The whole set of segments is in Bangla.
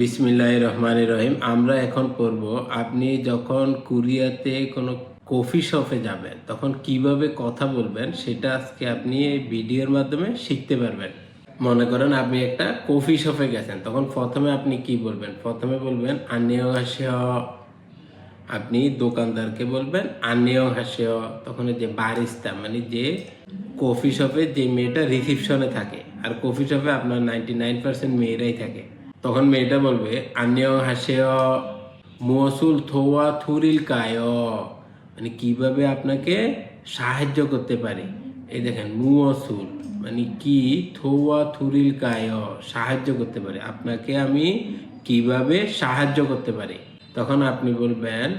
বিসমিল্লাহ রহমান রহিম আমরা এখন পড়ব, আপনি যখন কুরিয়াতে কোনো কফি শপে যাবেন, তখন কীভাবে কথা বলবেন সেটা আজকে আপনি এই ভিডিওর মাধ্যমে শিখতে পারবেন। মনে করেন আপনি একটা কফি শপে গেছেন, তখন প্রথমে আপনি কি বলবেন? প্রথমে বলবেন আনিও আপনি দোকানদারকে বলবেন আনিও হাসেও তখন যে বারিস্তা মানে যে কফি শপে যে মেয়েটা রিসিপশনে থাকে, আর কফি শপে আপনার নাইনটি নাইন পার্সেন্ট মেয়েরাই থাকে। তখন মেয়েটা বলবে আনিও হাসেও মসুল থোয়া থুরিল কায়। মানে কীভাবে আপনাকে সাহায্য করতে পারে? এই দেখেন মুসুল মানে কি? থোয়া থুরিল কায়, সাহায্য করতে পারে। আপনাকে আমি কীভাবে সাহায্য করতে পারি? তখন আপনি বলবেন,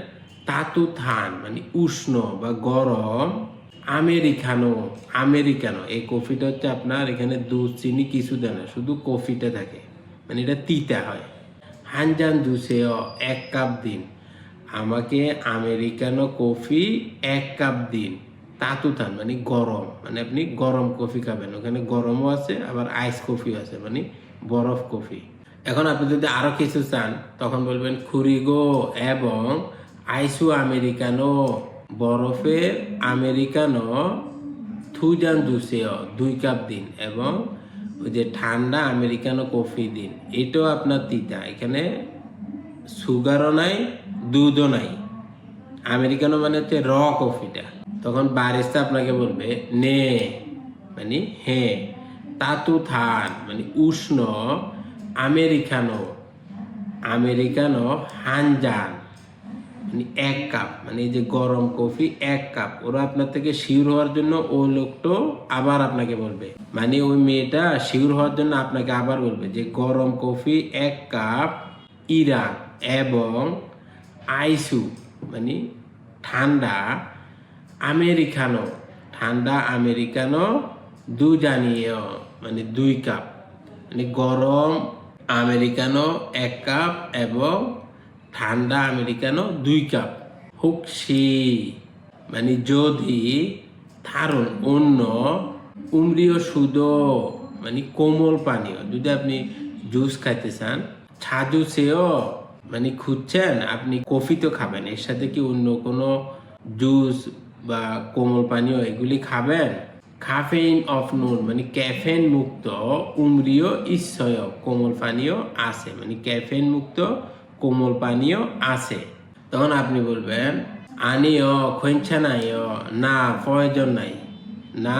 তাতু থান মানে উষ্ণ বা গরম, আমেরিকানো আমেরিকানো। এই কফিটা হচ্ছে আপনার এখানে দুধ, চিনি, কিছু দেয় না, শুধু কফিটা থাকে। মানে এটা তিতা হয়। হানজান জুসেও এক কাপ দিন। আমাকে আমেরিকানো কফি এক কাপ দিন। তাতু থান মানে গরম। মানে আপনি গরম কফি খাবেন। ওখানে গরমও আছে, আবার আইস কফিও আছে মানে বরফ কফি। এখন আপনি যদি আরও কিছু চান, তখন বলবেন খুরিগো এবং আইসু আমেরিকানো বরফের আমেরিকানো থুজান জুসেও দুই কাপ দিন, এবং ওই যে ঠান্ডা আমেরিকানো কফি দিন, এটাও আপনার তিতা। এখানে সুগারও নাই, দুধও নাই। আমেরিকানো মানে হচ্ছে র কফিটা। তখন বারিস্তা আপনাকে বলবে, নে মানে হ্যাঁ তাতু থান মানে উষ্ণ আমেরিকানো আমেরিকানো হানজান। মানে এক কাপ মানে এই যে গরম কফি এক কাপ, ওরা আপনার থেকে শিওর হওয়ার জন্য ওই লোকটো আবার আপনাকে বলবে। মানে ওই মেয়েটা শিওর হওয়ার জন্য আপনাকে আবার বলবে যে গরম কফি এক কাপ ইরান এবং আইসু মানে ঠান্ডা আমেরিকানো ঠান্ডা আমেরিকানো দু জানিয়ে মানে দুই কাপ মানে গরম আমেরিকানো এক কাপ এবং ঠান্ডা আমেরিকানো, দুই কাপ। হুকসি মানে যদি থারুন অন্য উমরিও সুদো মানে কোমল পানীয়, যদি আপনি জুস খাইতে চান, ছাজু সেও মানে খুঁজছেন, আপনি কফি তো খাবেন, এর সাথে কি অন্য কোনো জুস বা কোমল পানীয় এগুলি খাবেন? কাফেইন অফ নুন মানে ক্যাফেন মুক্ত উমরিও ইচ্ছয় কোমল পানীয় আছে মানে ক্যাফেন মুক্ত কোমল পানীয় আছে। তখন আপনি বলবেন, আনিও খৈঞ্ছা নাই না, প্রয়োজন নাই। না,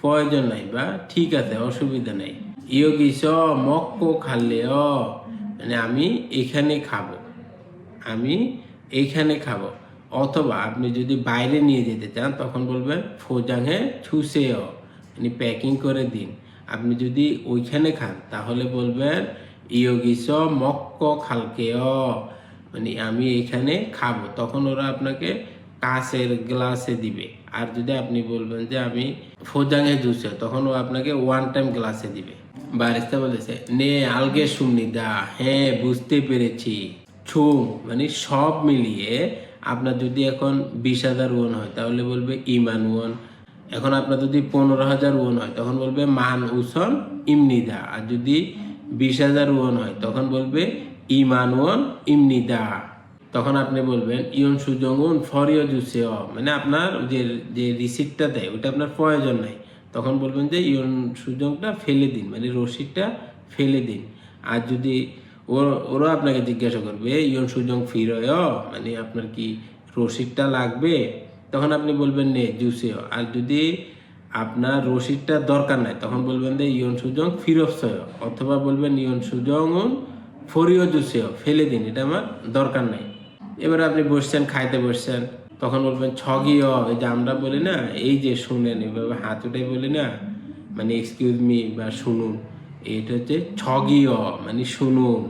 প্রয়োজন নাই বা, ঠিক আছে, অসুবিধা নাই। ইয় কিস, মক্কো খাল্লেও মানে আমি এখানে খাব, আমি এইখানে খাব। অথবা আপনি যদি বাইরে নিয়ে যেতে চান, তখন বলবেন, ফোজাংহে ছুসেও। মানে প্যাকিং করে দিন। আপনি যদি ওইখানে খান, তাহলে বলবেন ইয়োগিস মক্ক খালকেও মানে আমি এখানে খাব। তখন ওরা আপনাকে কাঁচের গ্লাসে দিবে। আর যদি আপনি বলবেন যে আমি ফোজাঙে জুসে তখন ও আপনাকে ওয়ান টাইম গ্লাসে দিবে। বারিস্তা বলেছে, নে, আলগে শুনি দা হ্যাঁ বুঝতে পেরেছি। ছুম মানে সব মিলিয়ে আপনার যদি এখন বিশ হাজার ওয়ান হয়, তাহলে বলবে ইমান ওয়ান এখন আপনার যদি পনেরো হাজার ওয়ান হয়, তখন বলবে মান উসন ইমনিদা। আর যদি বিশ হাজার ওয়ান হয়, তখন বলবে ইমান ওয়ান ইমনিদা। তখন আপনি বলবেন, ইয়ন সুজঙ্গুন ফরিও জুসে অ মানে আপনার যে যে রিসিপ্টটা দেয় ওটা আপনার প্রয়োজন নাই। তখন বলবেন যে, ইয়ন সুজংটা ফেলে দিন। মানে রসিদটা ফেলে দিন। আর যদি ওর আপনাকে জিজ্ঞাসা করবে, ইয়ন সুজং ফিরয় মানে আপনার কি রসিদটা লাগবে? তখন আপনি বলবেন, নে জুসেও আর যদি আপনার রসিদটা দরকার নাই। তখন বলবেন যে, ইয়ন সুজং ফিরসয় অথবা বলবেন, ইয়ন সুজং ফরিও জুসেও ফেলে দিন, এটা আমার দরকার নাই। এবার আপনি বসছেন, খাইতে বসছেন, তখন বলবেন ছগিও এই যে আমরা বলি না, এই যে শুনেন, এভাবে হাত উঠে বলি না মানে এক্সকিউজ মি বা শুনুন, এটা হচ্ছে ছগিও মানে শুনুন।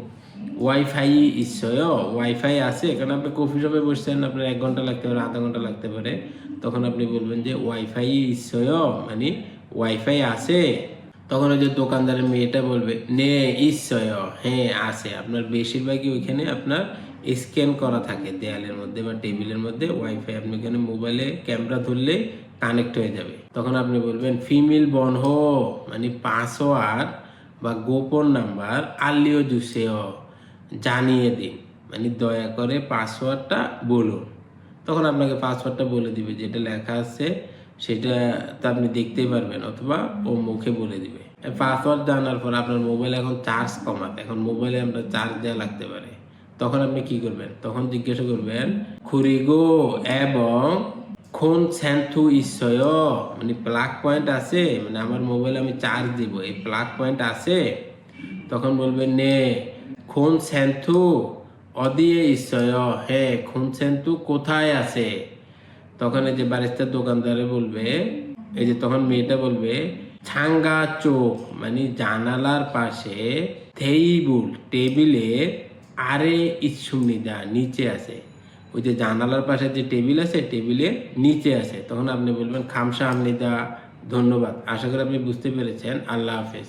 ওয়াইফাই ইচ্ছয় ওয়াইফাই আছে, কারণ আপনি কফি শপে বসছেন, আপনার এক ঘণ্টা লাগতে পারে, আধা ঘণ্টা লাগতে পারে, তখন আপনি বলবেন যে ওয়াইফাই ইচ্ছয় মানে ওয়াইফাই আছে। তখন ওই যে দোকানদারের মেয়েটা বলবে, নে ইচ্ছয় হ্যাঁ আছে। আপনার বেশিরভাগই ওইখানে আপনার স্ক্যান করা থাকে, দেয়ালের মধ্যে বা টেবিলের মধ্যে। ওয়াইফাই আপনি এখানে মোবাইলে ক্যামেরা ধরলে কানেক্ট হয়ে যাবে। তখন আপনি বলবেন, ফিমেল বনহ মানে পাসওয়ার্ড বা গোপন নাম্বার, আলিও জুসেও। জানিয়ে দিন মানে দয়া করে পাসওয়ার্ডটা বলুন। তখন আপনাকে পাসওয়ার্ডটা বলে দিবে, যেটা লেখা আছে সেটা তো আপনি দেখতেই পারবেন অথবা ও মুখে বলে দিবে। পাসওয়ার্ড জানার পর আপনার মোবাইল এখন চার্জ কমাতে, এখন মোবাইলে আমরা চার্জ দেওয়া লাগতে পারে। তখন আপনি কি করবেন? তখন জিজ্ঞাসা করবেন, খুরিগো এবং কোন স্যান্থু ইসয় মানে প্লাগ পয়েন্ট আছে? মানে আমার মোবাইলে আমি চার্জ দিব, এই প্লাগ পয়েন্ট আছে? তখন বলবেন নে। কোন স্যান্থু অদিয়ে ইসয় হ্যাঁ কোন স্যান্থু কোথায় আছে? তখন এই যে বারিস্তার দোকানদারে বলবে, এই যে তখন মেয়েটা বলবে, ছাঙ্গা চোখ মানে জানালার পাশে থেইবুল, টেবিলে আরে ইচ্ছুমিদা নিচে আছে। ওই যে জানালার পাশে যে টেবিল আছে, টেবিলে নিচে আছে। তখন আপনি বলবেন, খামসা আমনিদা ধন্যবাদ। আশা করি আপনি বুঝতে পেরেছেন। আল্লাহ হাফেজ।